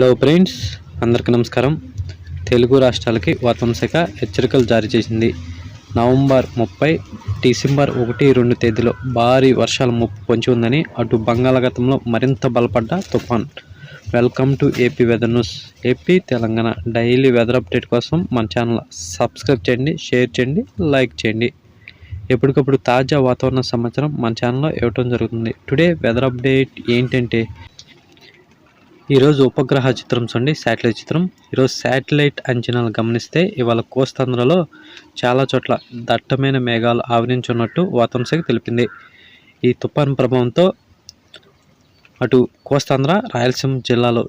Hello friends అందరికీ నమస్కారం. తెలుగు రాష్ట్రాలకి వాతావరణ శాఖ హెచ్చరికలు జారీ చేసింది. నవంబర్ ముప్పై డిసెంబర్ ఒకటి రెండు తేదీలో భారీ వర్షాల ముప్పు పొంచి ఉందని అటు బంగాళాఖాతంలో మరింత బలపడ్డ తుఫాన్. Welcome to AP weather news AP Telangana. Daily weather update కోసం మన ఛానల్ సబ్స్క్రైబ్ చేయండి షేర్ చేయండి లైక్ చేయండి. ఎప్పటికప్పుడు తాజా వాతావరణ సమాచారం మన ఛానల్లో ఇవ్వటం జరుగుతుంది. టుడే వెదర్ అప్డేట్ ఏంటంటే ఈరోజు ఉపగ్రహ చిత్రం చూడండి శాటిలైట్ చిత్రం. ఈరోజు శాటిలైట్ అంచనాలు గమనిస్తే ఇవాళ కోస్తాంధ్రలో చాలా చోట్ల దట్టమైన మేఘాలు ఆవరించున్నట్టు వాతావరణ శాఖ తెలిపింది. ఈ తుఫాన్ ప్రభావంతో అటు కోస్తాంధ్ర రాయలసీమ జిల్లాలో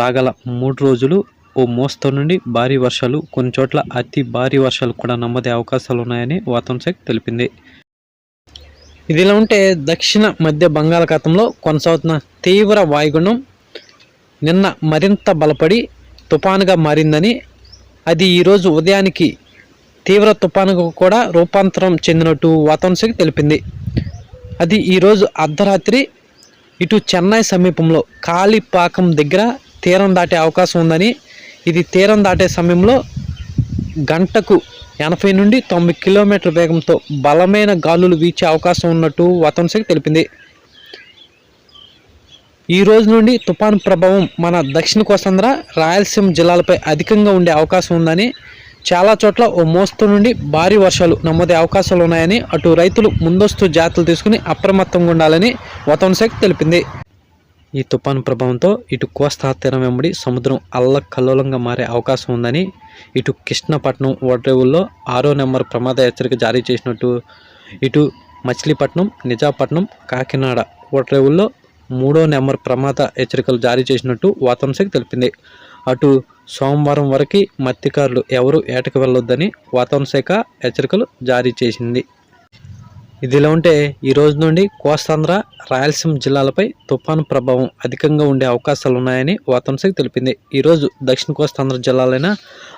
రాగల మూడు రోజులు ఓ మోస్తరు నుండి భారీ వర్షాలు కొన్ని చోట్ల అతి భారీ వర్షాలు కూడా నమ్మదే అవకాశాలు ఉన్నాయని వాతావరణ శాఖ తెలిపింది. ఇదిలా ఉంటే దక్షిణ మధ్య బంగాళాఖాతంలో కొనసాగుతున్న తీవ్ర వాయుగుండం నిన్న మరింత బలపడి తుఫానుగా మారిందని అది ఈరోజు ఉదయానికి తీవ్ర తుఫానుగా కూడా రూపాంతరం చెందినట్టు వాతావరణ శాఖ తెలిపింది. అది ఈరోజు అర్ధరాత్రి ఇటు చెన్నై సమీపంలో కాళీపాకం దగ్గర తీరం దాటే అవకాశం ఉందని ఇది తీరం దాటే సమయంలో గంటకు ఎనభై నుండి తొంభై కిలోమీటర్ల వేగంతో బలమైన గాలులు వీచే అవకాశం ఉన్నట్టు వాతావరణ శాఖ తెలిపింది. ఈ రోజు నుండి తుఫాను ప్రభావం మన దక్షిణ కోస్తాంధ్ర రాయలసీమ జిల్లాలపై అధికంగా ఉండే అవకాశం ఉందని చాలా చోట్ల ఓ మోస్తరు నుండి భారీ వర్షాలు నమోదే అవకాశాలు ఉన్నాయని అటు రైతులు ముందస్తు జాగ్రత్తలు తీసుకుని అప్రమత్తంగా ఉండాలని వాతావరణ శాఖ తెలిపింది. ఈ తుఫాను ప్రభావంతో ఇటు కోస్తా తీరం వెంబడి సముద్రం అల్లకల్లోలంగా మారే అవకాశం ఉందని ఇటు కృష్ణపట్నం ఓడ్రేవుల్లో ఆరో నెంబర్ ప్రమాద హెచ్చరిక జారీ చేసినట్టు ఇటు మచిలీపట్నం నిజాపట్నం కాకినాడ ఓడ్రేవుల్లో మూడో నెంబర్ ప్రమాద హెచ్చరికలు జారీ చేసినట్టు వాతావరణ శాఖ తెలిపింది. అటు సోమవారం వరకు మత్స్యకారులు ఎవరు ఏటకు వెళ్ళొద్దని వాతావరణ శాఖ హెచ్చరికలు జారీ చేసింది. ఇదిలా ఉంటే ఈ రోజు నుండి కోస్తాంధ్ర రాయలసీమ జిల్లాలపై తుఫాను ప్రభావం అధికంగా ఉండే అవకాశాలు ఉన్నాయని వాతావరణ శాఖ తెలిపింది. ఈరోజు దక్షిణ కోస్తాంధ్ర జిల్లాలైన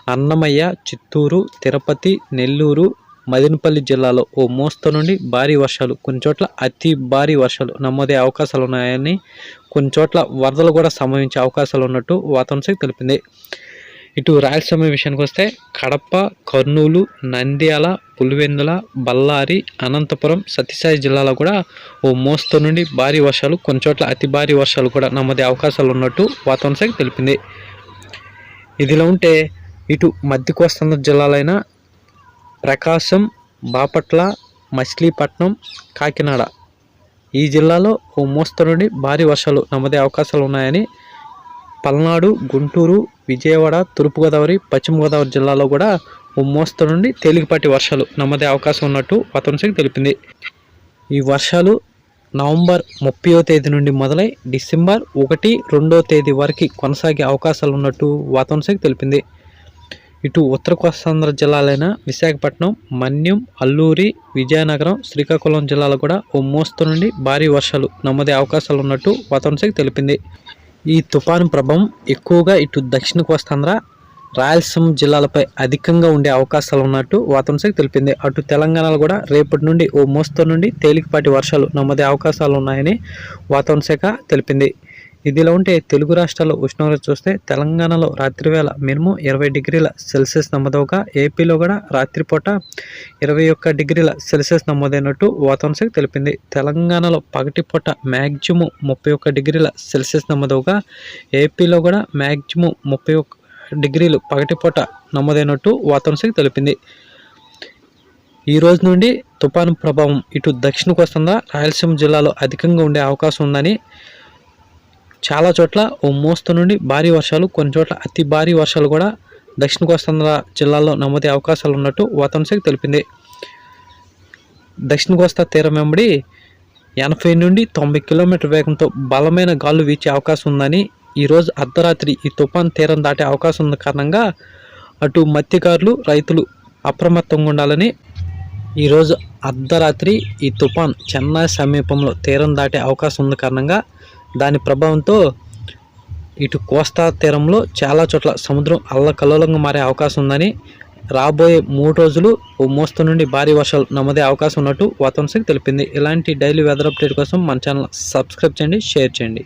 అన్నమయ్య చిత్తూరు తిరుపతి నెల్లూరు మదినపల్లి జిల్లాలో ఓ మోస్తరు నుండి భారీ వర్షాలు కొన్ని చోట్ల అతి భారీ వర్షాలు నమోదే అవకాశాలు ఉన్నాయని కొన్ని చోట్ల వరదలు కూడా సంభవించే అవకాశాలు ఉన్నట్టు వాతావరణ శాఖ తెలిపింది. ఇటు రాయలసీమ విషయానికి వస్తే కడప కర్నూలు నంద్యాల పులివెందుల బళ్ళారి అనంతపురం సత్యసాయి జిల్లాలో కూడా ఓ మోస్తరు నుండి భారీ వర్షాలు కొన్ని చోట్ల అతి భారీ వర్షాలు కూడా నమోదే అవకాశాలు ఉన్నట్టు వాతావరణ శాఖ తెలిపింది. ఇదిలా ఉంటే ఇటు మధ్య కోస్తాంధ్ర జిల్లాలైన ప్రకాశం బాపట్ల మచిలీపట్నం కాకినాడ. ఈ జిల్లాలో ఓ మోస్తరు నుండి భారీ వర్షాలు నమోదే అవకాశాలు ఉన్నాయని పల్నాడు గుంటూరు విజయవాడ తూర్పుగోదావరి పశ్చిమ గోదావరి జిల్లాలో కూడా ఓ మోస్తరు నుండి తేలికపాటి వర్షాలు నమోదే అవకాశం ఉన్నట్టు వాతావరణ శాఖ తెలిపింది. ఈ వర్షాలు నవంబర్ ముప్పయో తేదీ నుండి మొదలై డిసెంబర్ ఒకటి రెండో తేదీ వరకు కొనసాగే అవకాశాలు ఉన్నట్టు వాతావరణ శాఖ తెలిపింది. ఇటు ఉత్తర కోస్తాంధ్ర జిల్లాలైన విశాఖపట్నం మన్యం అల్లూరి విజయనగరం శ్రీకాకుళం జిల్లాలో కూడా ఓ మోస్తరు నుండి భారీ వర్షాలు నమోదే అవకాశాలు ఉన్నట్టు వాతావరణ శాఖ తెలిపింది. ఈ తుఫాను ప్రభావం ఎక్కువగా ఇటు దక్షిణ కోస్తాంధ్ర రాయలసీమ జిల్లాలపై అధికంగా ఉండే అవకాశాలు ఉన్నట్టు వాతావరణ శాఖ తెలిపింది. అటు తెలంగాణలో కూడా రేపటి నుండి ఓ మోస్తరు నుండి తేలికపాటి వర్షాలు నమోదే అవకాశాలు ఉన్నాయని వాతావరణ శాఖ తెలిపింది. ఇదిలా ఉంటే తెలుగు రాష్ట్రాల్లో ఉష్ణోగ్రత చూస్తే తెలంగాణలో రాత్రివేళ మినిమం ఇరవై డిగ్రీల సెల్సియస్ నమోదవగా ఏపీలో కూడా రాత్రిపూట ఇరవై ఒక్క డిగ్రీల సెల్సియస్ నమోదైనట్టు వాతావరణ శాఖ తెలిపింది. తెలంగాణలో పగటిపూట మ్యాక్సిమం ముప్పై ఒక్క డిగ్రీల సెల్సియస్ నమోదవగా ఏపీలో కూడా మ్యాక్సిమం ముప్పై ఒక్క డిగ్రీలు పగటిపూట నమోదైనట్టు వాతావరణ శాఖ తెలిపింది. ఈ రోజు నుండి తుఫాను ప్రభావం ఇటు దక్షిణ కోస్తంగా రాయలసీమ జిల్లాలో అధికంగా ఉండే అవకాశం ఉందని చాలా చోట్ల ఓ మోస్తు నుండి భారీ వర్షాలు కొన్ని చోట్ల అతి భారీ వర్షాలు కూడా దక్షిణ కోస్తాంధ్ర జిల్లాలో నమోదే అవకాశాలు ఉన్నట్టు వాతావరణ శాఖ తెలిపింది. దక్షిణ కోస్తా తీరం వెంబడి ఎనభై నుండి తొంభై కిలోమీటర్ వేగంతో బలమైన గాలు వీచే అవకాశం ఉందని ఈరోజు అర్ధరాత్రి ఈ తుఫాన్ తీరం దాటే అవకాశం ఉన్న కారణంగా అటు మత్స్యకారులు రైతులు అప్రమత్తంగా ఉండాలని ఈరోజు అర్ధరాత్రి ఈ తుఫాన్ చెన్నై సమీపంలో తీరం దాటే అవకాశం ఉన్న కారణంగా దాని ప్రభావంతో ఇటు కోస్తా తీరంలో చాలా చోట్ల సముద్రం అల్లకల్లోలంగా మారే అవకాశం ఉందని రాబోయే మూడు రోజులు ఓ మోస్తరు నుండి భారీ వర్షాలు నమోదే అవకాశం ఉన్నట్టు వాతావరణ శాఖ తెలిపింది. ఇలాంటి డైలీ వెదర్ అప్డేట్ కోసం మన ఛానల్ సబ్స్క్రైబ్ చేయండి షేర్ చేయండి.